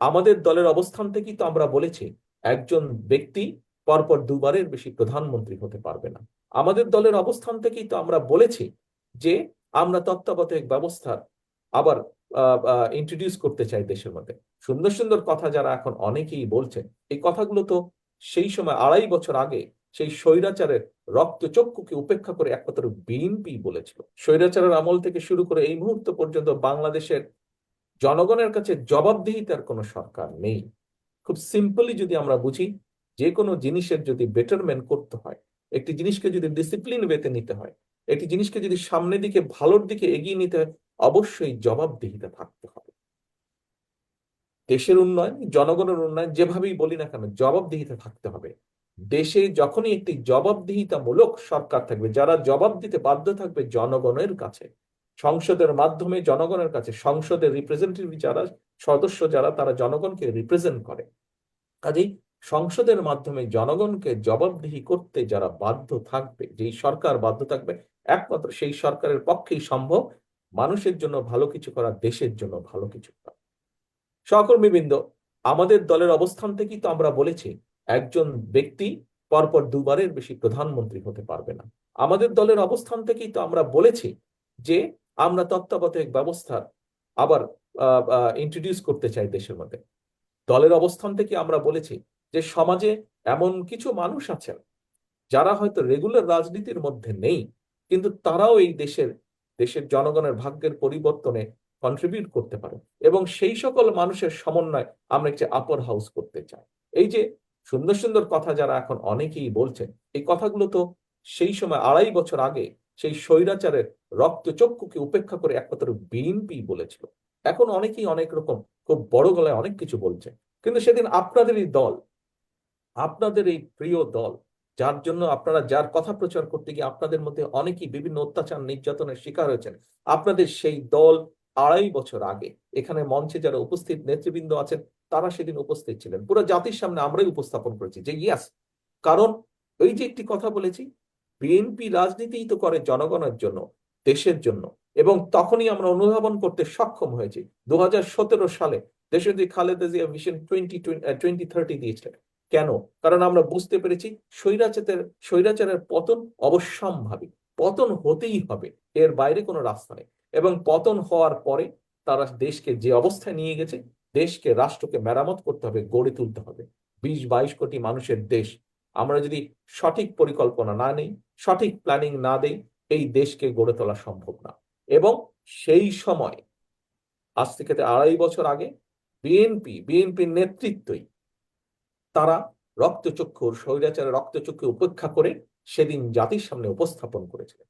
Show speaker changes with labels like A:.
A: আমাদের দলের অবস্থান থেকেই তো আমরা বলেছি, একজন ব্যক্তি পরপর দুবারের বেশি প্রধানমন্ত্রী হতে পারবে না। আমাদের দলের অবস্থান থেকেই তো আমরা বলেছি যে আমরা তত্ত্বাবধায়ক ব্যবস্থা আবার ইন্ট্রোডিউস করতে চাই দেশের মধ্যে। সুন্দর সুন্দর কথা যারা এখন অনেকেই বলছেন, এই কথাগুলো তো সেই সময় আড়াই বছর আগে সেই স্বৈরাচারের রক্তচক্ষুকে উপেক্ষা করে একমাত্র বিএনপি বলেছিল। স্বৈরাচারের আমল থেকে শুরু করে এই মুহূর্ত পর্যন্ত বাংলাদেশের জনগণের কাছে জবাবদিহিতার কোনো সরকার নেই। খুব সিম্পলি যদি আমরা বুঝি, যে কোনো জিনিসের যদি বেটারমেন্ট করতে হয়, একটি জিনিসকে যদি ডিসিপ্লিন ওয়েতে নিতে হয়, একটি জিনিসকে যদি সামনের দিকে, ভালোর দিকে এগিয়ে নিতে হয়, অবশ্যই জবাবদিহিতা থাকতে হবে। দেশের উন্নয়ন, জনগণের উন্নয়ন যেভাবেই বলি না কেন, জবাবদিহিতা থাকতে হবে। দেশে যখনই একটি জবাবদিহিতামূলক সরকার থাকবে, যারা জবাব দিতে বাধ্য থাকবে জনগণের কাছে সংসদের মাধ্যমে জনগণের কাছে, সংসদের রিপ্রেজেন্টেটিভ যারা, সদস্য যারা, তারা জনগণকে রিপ্রেজেন্ট করে। কাজেই সংসদের মাধ্যমে জনগণকে জবাবদিহি করতে যারা বাধ্য থাকবে, যেই সরকার বাধ্য থাকবে, একমাত্র সেই সরকারের পক্ষেই সম্ভব। মানুষের জন্য ভালো কিছু করা, দেশের জন্য ভালো কিছু করা। সহকর্মীবৃন্দ, আমাদের দলের অবস্থান থেকেই তো আমরা বলেছি, একজন ব্যক্তি পরপর দুবারের বেশি প্রধানমন্ত্রী হতে পারবে না। আমাদের দলের অবস্থান থেকেই তো আমরা বলেছি যে আমরা তত্ত্বাবধায়ক ব্যবস্থা আবার ইন্ট্রোডিউস করতে চাই দেশের মধ্যে। দলের অবস্থান থেকে আমরা বলেছি যে সমাজে এমন কিছু মানুষ আছেন, যারা হয়তো রেগুলার রাজনীতির মধ্যে নেই, কিন্তু তারাও এই দেশের দেশের জনগণের ভাগ্যের পরিবর্তনে কন্ট্রিবিউট করতে পারে। এবং সেই সকল মানুষের সমন্বয় আমরা একটি আপার হাউস করতে চাই। এই যে সুন্দর সুন্দর কথা যারা এখন অনেকেই বলছেন, এই কথাগুলো তো সেই সময় আড়াই বছর আগে সেই স্বৈরাচারের রক্তচক্ষুকে উপেক্ষা করে একমাত্র বিএনপি বলেছিল। এখন অনেকেই অনেক রকম, খুব বড় গলায় অনেক কিছু বলছে। কিন্তু সেদিন আপনাদেরই দল, আপনাদের এই প্রিয় দল, যার জন্য আপনারা যার কথা প্রচার করতে গিয়ে আপনাদের মধ্যে অনেকেই বিভিন্ন অত্যাচার, নির্যাতনের শিকার হয়েছেন, আপনাদের সেই দল আড়াই বছর আগে এখানে মঞ্চে যারা উপস্থিত নেতৃবৃন্দ আছেন, তারা সেদিন উপস্থিত ছিলেন। পুরো জাতির সামনে আমরাই উপস্থাপন করেছি যে ইয়াস কারণ ওই যে একটি কথা বলেছি বিএনপি রাজনীতিই তো করে জনগণের জন্য, দেশের জন্য। এবং তখনই আমরা অনুধাবন করতে সক্ষম হয়েছি। দু সালে দেশের যে Khaleda Zia mission twenty twenty thirty দিয়েছিলেন। কেন? কারণ আমরা বুঝতে পেরেছি স্বৈরাচারের স্বৈরাচারের পতন অবশ্যম্ভাবী। পতন হতেই হবে, এর বাইরে কোনো রাস্তা নেই। এবং পতন হওয়ার পরে তারা দেশকে যে অবস্থায় নিয়ে গেছে, দেশকে রাষ্ট্রকে মেরামত করতে হবে, গড়ে তুলতে হবে। বিশ বাইশ কোটি মানুষের দেশ আমরা যদি সঠিক পরিকল্পনা না নেই, সঠিক প্ল্যানিং না দেই, এই দেশকে গড়ে তোলা সম্ভব না। এবং সেই সময়, আজ থেকে আড়াই বছর আগে বিএনপি বিএনপির নেতৃত্বই তারা রক্তচক্ষুর, স্বৈরাচারের রক্তচক্ষু উপেক্ষা করে সেদিন জাতির সামনে উপস্থাপন করেছিলেন।